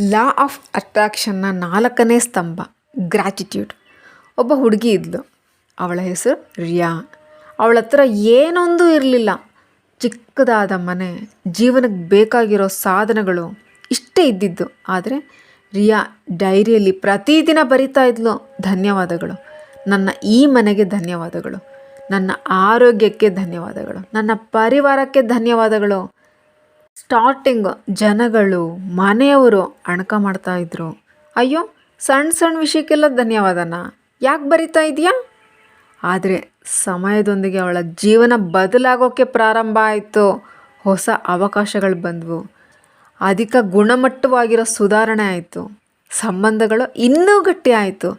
Law of ಅಟ್ರಾಕ್ಷನ್ನ ನಾಲ್ಕನೇ ಸ್ತಂಭ, gratitude. ಒಬ್ಬ ಹುಡುಗಿ ಇದ್ಲು. ಅವಳ ಹೆಸರು ರಿಯಾ. ಅವಳ ಹತ್ರ ಏನೊಂದು ಇರಲಿಲ್ಲ. ಚಿಕ್ಕದಾದ ಮನೆ, ಜೀವನಕ್ಕೆ ಬೇಕಾಗಿರೋ ಸಾಧನಗಳು ಇಷ್ಟೇ ಇದ್ದಿದ್ದು. ಆದರೆ ರಿಯಾ ಡೈರಿಯಲ್ಲಿ ಪ್ರತಿದಿನ ಬರಿತಾ ಇದ್ಲು. ಧನ್ಯವಾದಗಳು. ನನ್ನ ಈ ಮನೆಗೆ ಧನ್ಯವಾದಗಳು. ನನ್ನ ಆರೋಗ್ಯಕ್ಕೆ ಧನ್ಯವಾದಗಳು. ನನ್ನ ಪರಿವಾರಕ್ಕೆ ಧನ್ಯವಾದಗಳು. ಸ್ಟಾರ್ಟಿಂಗ್ ಜನಗಳು, ಮನೆಯವರು ಅಣಕ ಮಾಡ್ತಾ ಇದ್ರು. ಅಯ್ಯೋ ಸಣ್ಣ ಸಣ್ಣ ವಿಷಯಕ್ಕೆಲ್ಲ ಧನ್ಯವಾದನ. ಯಾಕೆ ಬರಿತಾ ಇದೆಯಾ ಆದರೆ ಸಮಯದೊಂದಿಗೆ ಅವಳ ಜೀವನ ಬದಲಾಗೋಕ್ಕೆ ಪ್ರಾರಂಭ ಆಯಿತು. ಹೊಸ ಅವಕಾಶಗಳು ಬಂದವು. ಅಧಿಕ ಗುಣಮಟ್ಟವಾಗಿರೋ ಸುಧಾರಣೆ ಆಯಿತು. ಸಂಬಂಧಗಳು ಇನ್ನೂ ಗಟ್ಟಿ ಆಯಿತು.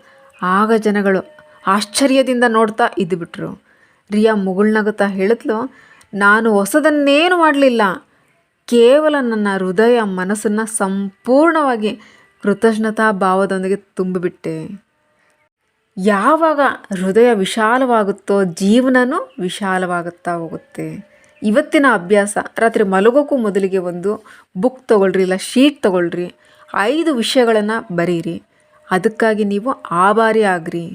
ಆಗ ಜನಗಳು ಆಶ್ಚರ್ಯದಿಂದ ನೋಡ್ತಾ ಇದ್ದುಬಿಟ್ರು ರಿಯಾ ಮುಗುಳ್ನಗುತ್ತಾ ಹೇಳಿದ್ಲು, ನಾನು ಹೊಸದನ್ನೇನು ಮಾಡಲಿಲ್ಲ. ಕೇವಲ ನನ್ನ ಹೃದಯ ಮನಸ್ಸನ್ನು ಸಂಪೂರ್ಣವಾಗಿ ಕೃತಜ್ಞತಾ ಭಾವದೊಂದಿಗೆ ತುಂಬಿಬಿಟ್ಟೆ. ಯಾವಾಗ ಹೃದಯ ವಿಶಾಲವಾಗುತ್ತೋ ಜೀವನನೂ ವಿಶಾಲವಾಗುತ್ತಾ ಹೋಗುತ್ತೆ. ಇವತ್ತಿನ ಅಭ್ಯಾಸ, ರಾತ್ರಿ ಮಲಗೋಕ್ಕೂ ಮೊದಲಿಗೆ ಒಂದು ಬುಕ್ ತೊಗೊಳ್ರಿ, ಇಲ್ಲ ಶೀಟ್ ತೊಗೊಳ್ರಿ, ಐದು ವಿಷಯಗಳನ್ನು ಬರೀರಿ. ಅದಕ್ಕಾಗಿ ನೀವು ಆಭಾರಿ ಆಗ್ರಿ.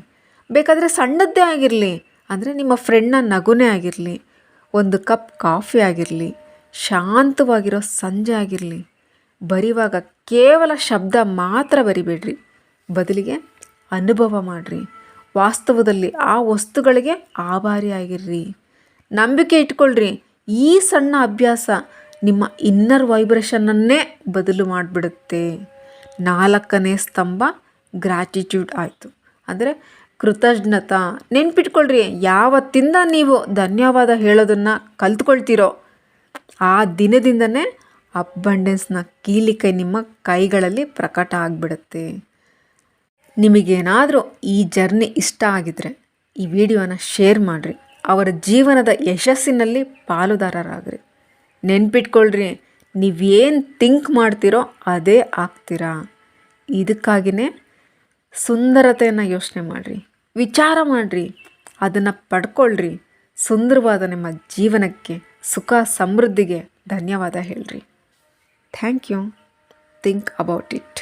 ಬೇಕಾದರೆ ಸಣ್ಣದ್ದೇ ಆಗಿರಲಿ, ಅಂದರೆ ನಿಮ್ಮ ಫ್ರೆಂಡ್ನ ನಗುನೇ ಆಗಿರಲಿ, ಒಂದು ಕಪ್ ಕಾಫಿ ಆಗಿರಲಿ ಶಾಂತವಾಗಿರೋ ಸಂಜೆ ಆಗಿರಲಿ ಬರೆಯುವಾಗ ಕೇವಲ ಶಬ್ದ ಮಾತ್ರ ಬರಿಬೇಡ್ರಿ. ಬದಲಿಗೆ ಅನುಭವ ಮಾಡಿರಿ. ವಾಸ್ತವದಲ್ಲಿ ಆ ವಸ್ತುಗಳಿಗೆ ಆಭಾರಿ ಆಗಿರ್ರಿ. ನಂಬಿಕೆ ಇಟ್ಕೊಳ್ರಿ. ಈ ಸಣ್ಣ ಅಭ್ಯಾಸ ನಿಮ್ಮ ಇನ್ನರ್ ವೈಬ್ರೇಷನನ್ನೇ ಬದಲು ಮಾಡಿಬಿಡುತ್ತೆ. ನಾಲ್ಕನೇ ಸ್ತಂಭ ಗ್ರ್ಯಾಟಿಟ್ಯೂಡ್ ಆಯಿತು. ಅಂದರೆ ಕೃತಜ್ಞತಾ ನೆನ್ಪಿಟ್ಕೊಳ್ರಿ. ಯಾವತ್ತಿಂದ ನೀವು ಧನ್ಯವಾದ ಹೇಳೋದನ್ನು ಕಲ್ತ್ಕೊಳ್ತೀರೋ ಆ ದಿನದಿಂದನೇ ಅಬ್ಬಂಡೆನ್ಸ್ನ ಕೀಲಿಕೈ ನಿಮ್ಮ ಕೈಗಳಲ್ಲಿ ಪ್ರಕಟ ಆಗಿಬಿಡುತ್ತೆ. ನಿಮಗೇನಾದರೂ ಈ ಜರ್ನಿ ಇಷ್ಟ ಆಗಿದ್ರೆ ಈ ವಿಡಿಯೋನ ಶೇರ್ ಮಾಡಿರಿ. ಅವರ ಜೀವನದ ಯಶಸ್ಸಿನಲ್ಲಿ ಪಾಲುದಾರರಾಗ್ರಿ. ನೆನ್ಪಿಟ್ಕೊಳ್ರಿ, ನೀವೇನು ಥಿಂಕ್ ಮಾಡ್ತೀರೋ ಅದೇ ಆಗ್ತೀರಾ. ಇದಕ್ಕಾಗಿಯೇ ಸುಂದರತೆಯನ್ನು ಯೋಚನೆ ಮಾಡಿರಿ. ವಿಚಾರ ಮಾಡಿರಿ, ಅದನ್ನು ಪಡ್ಕೊಳ್ರಿ. ಸುಂದರವಾದ ನಿಮ್ಮ ಜೀವನಕ್ಕೆ ಸುಖ ಸಮೃದ್ಧಿಗೆ ಧನ್ಯವಾದ ಹೇಳ್ರಿ. Thank you. Think about it.